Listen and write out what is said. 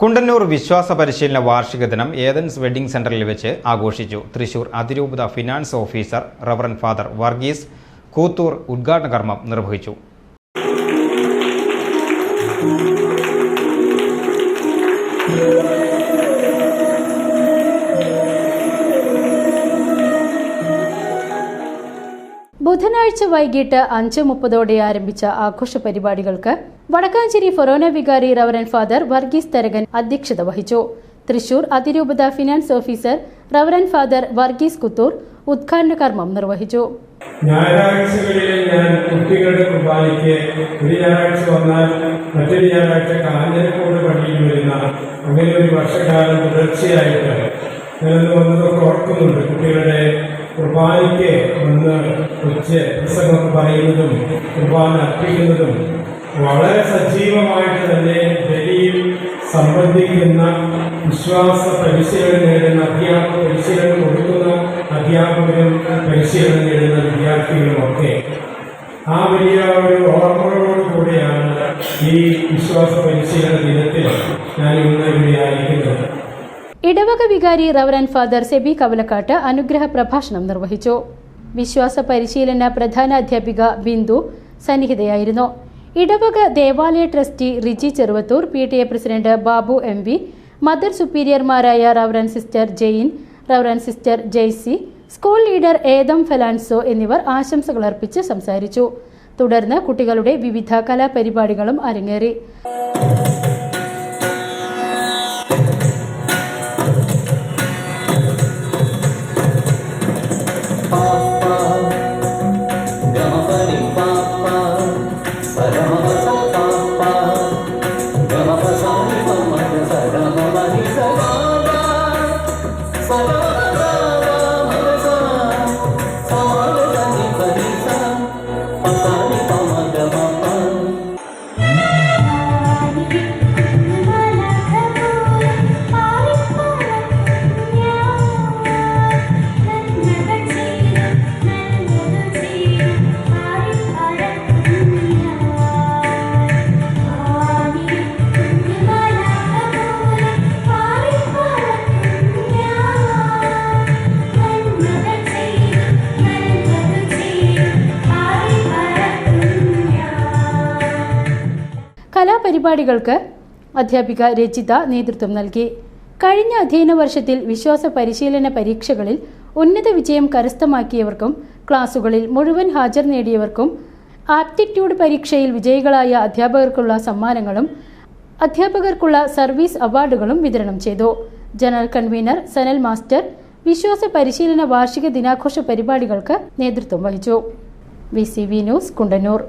Kundannur വിശ്വാസ പരിശീലന വാർഷിക ദിനം ഏതൻസ് വെഡിംഗ് സെന്ററിൽ വെച്ച് ആഘോഷിച്ചു. തൃശൂർ അതിരൂപത finance officer reverend father Varghese Koothur ഉദ്ഘാടന കർമ്മം നിർവഹിച്ചു. ബുധനാഴ്ച വൈകിട്ട് അഞ്ച് മുപ്പതോടെ ആരംഭിച്ച ആഘോഷ പരിപാടികൾക്ക് വടക്കാഞ്ചേരി ഫൊറോന വികാരി റവറൻ ഫാദർ വർഗീസ് തരകൻ അധ്യക്ഷത വഹിച്ചു. തൃശൂർ അതിരൂപത finance officer reverend father Varghese Kuthur ഉദ്ഘാടന കർമ്മം നിർവഹിച്ചു. ഞായറാഴ്ചകളിൽ ഞാൻ കുട്ടികളുടെ കുർബാനയ്ക്ക് ഒരു ഞായറാഴ്ച വന്നാൽ മറ്റൊരു ഞായറാഴ്ച കാഞ്ഞിരക്കോട് പള്ളിയിൽ വരുന്ന അങ്ങനെ ഒരു വർഷക്കാലം തുടർച്ചയായിട്ട് ഞാനന്ന് വന്നതൊക്കെ ഓർക്കുന്നുണ്ട്. കുട്ടികളുടെ കുർബാനയ്ക്ക് വന്ന് ഉച്ച പ്രസംഗം പറയുന്നതും കുർബാന അർപ്പിക്കുന്നതും വളരെ സജീവമായിട്ട് തന്നെ ബലിയിൽ സംബന്ധിക്കുന്ന വിശ്വാസ പരിശീലനം നേടുന്ന അധ്യാപക പരിശീലനം കൊടുക്കുന്ന അധ്യാപകരും പരിശീലനം നേടുന്ന വിദ്യാർത്ഥികളുമൊക്കെ ആ വലിയ ഒരു ഓർമ്മകളോട് കൂടിയാണ് ഈ വിശ്വാസ പരിശീലന ദിനത്തിൽ ഞാൻ ഇന്ന് ഇവിടെ ആയിരിക്കുന്നത്. ഇടവക വികാരി റവറൻ ഫാദർ സെബി കവലക്കാട്ട് അനുഗ്രഹ പ്രഭാഷണം നിർവഹിച്ചു. വിശ്വാസ പരിശീലന പ്രധാന അധ്യാപിക ബിന്ദു സന്നിഹിതയായിരുന്നു. ഇടവക ദേവാലയ trustee Riji Cheruvathur P T A president Babu M V mother സുപ്പീരിയർമാരായ reverend sister Jane reverend sister Jaicy school leader ഏതം ഫെലാൻസോ എന്നിവർ ആശംസകൾ അർപ്പിച്ച് സംസാരിച്ചു. തുടർന്ന് കുട്ടികളുടെ വിവിധ കലാപരിപാടികളും അരങ്ങേറി. കലാപരിപാടികൾക്ക് അധ്യാപിക രചിത നേതൃത്വം നൽകി. കഴിഞ്ഞ അധ്യയന വർഷത്തിൽ വിശ്വാസ പരിശീലന പരീക്ഷകളിൽ ഉന്നത വിജയം കരസ്ഥമാക്കിയവർക്കും ക്ലാസുകളിൽ മുഴുവൻ ഹാജർ നേടിയവർക്കും ആപ്റ്റിറ്റ്യൂഡ് പരീക്ഷയിൽ വിജയികളായ അധ്യാപകർക്കുള്ള സമ്മാനങ്ങളും അധ്യാപകർക്കുള്ള സർവീസ് അവാർഡുകളും വിതരണം ചെയ്തു. ജനറൽ കൺവീനർ സനൽ മാസ്റ്റർ വിശ്വാസ പരിശീലന വാർഷിക ദിനാഘോഷ പരിപാടികൾക്ക് നേതൃത്വം വഹിച്ചു. V news Kundannur.